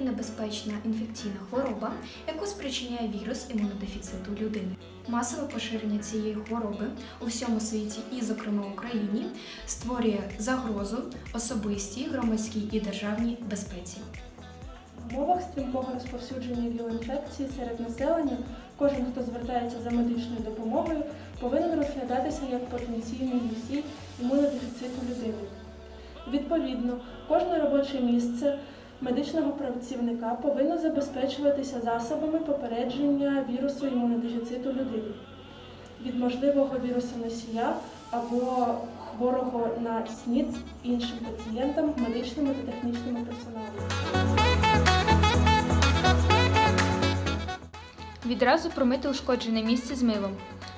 небезпечна інфекційна хвороба, яку спричиняє вірус імунодефіциту людини. Масове поширення цієї хвороби у всьому світі і, зокрема, Україні, створює загрозу особистій, громадській і державній безпеці. В умовах стрімкого розповсюдження віл-інфекції серед населення кожен, хто звертається за медичною допомогою, повинен розглядатися як потенційний носій імунодефіциту людини. Відповідно, кожне робоче місце медичного працівника повинно забезпечуватися засобами попередження вірусу імунодефіциту людини від можливого вірусоносія або хворого на СНІД іншим пацієнтам, медичному та технічному персоналу. Відразу промити ушкоджене місце з милом.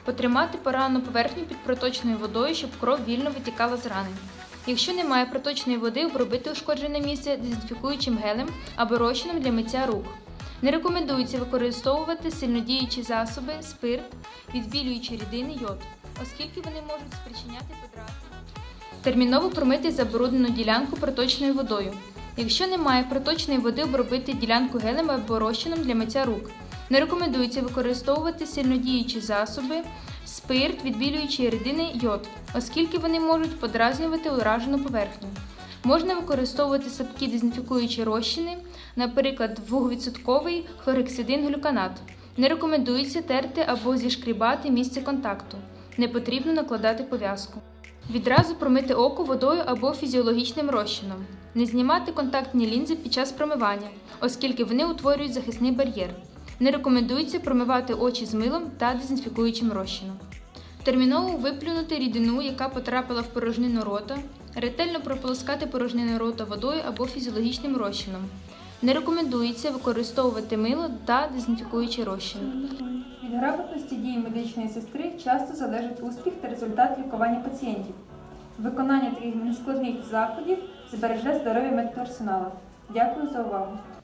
Потримати поранену поверхню під проточною водою, щоб кров вільно витікала з рани. Якщо немає проточної води, обробити ушкоджене місце дезінфікуючим гелем або розчином для миття рук. Не рекомендується використовувати сильнодіючі засоби, спирт, відбілюючі рідини йод, оскільки вони можуть спричиняти подразнення. Терміново промити забруднену ділянку проточною водою. Якщо немає проточної води, обробити ділянку гелем або розчином для миття рук. Не рекомендується використовувати сильнодіючі засоби, спирт, відбілюючі рідини йод, оскільки вони можуть подразнювати уражену поверхню. Можна використовувати слабкі дезінфікуючі розчини, наприклад, 2% хлорексидин глюканат. Не рекомендується терти або зішкрібати місце контакту. Не потрібно накладати пов'язку. Відразу промити око водою або фізіологічним розчином. Не знімати контактні лінзи під час промивання, оскільки вони утворюють захисний бар'єр. Не рекомендується промивати очі з милом та дезінфікуючим розчином. Терміново виплюнути рідину, яка потрапила в порожнину рота, ретельно прополоскати порожнину рота водою або фізіологічним розчином. Не рекомендується використовувати мило та дезінфікуючий розчин. Від грамотності дії медичної сестри часто залежить успіх та результат лікування пацієнтів. Виконання таких нескладних заходів збереже здоров'я медперсоналу. Дякую за увагу.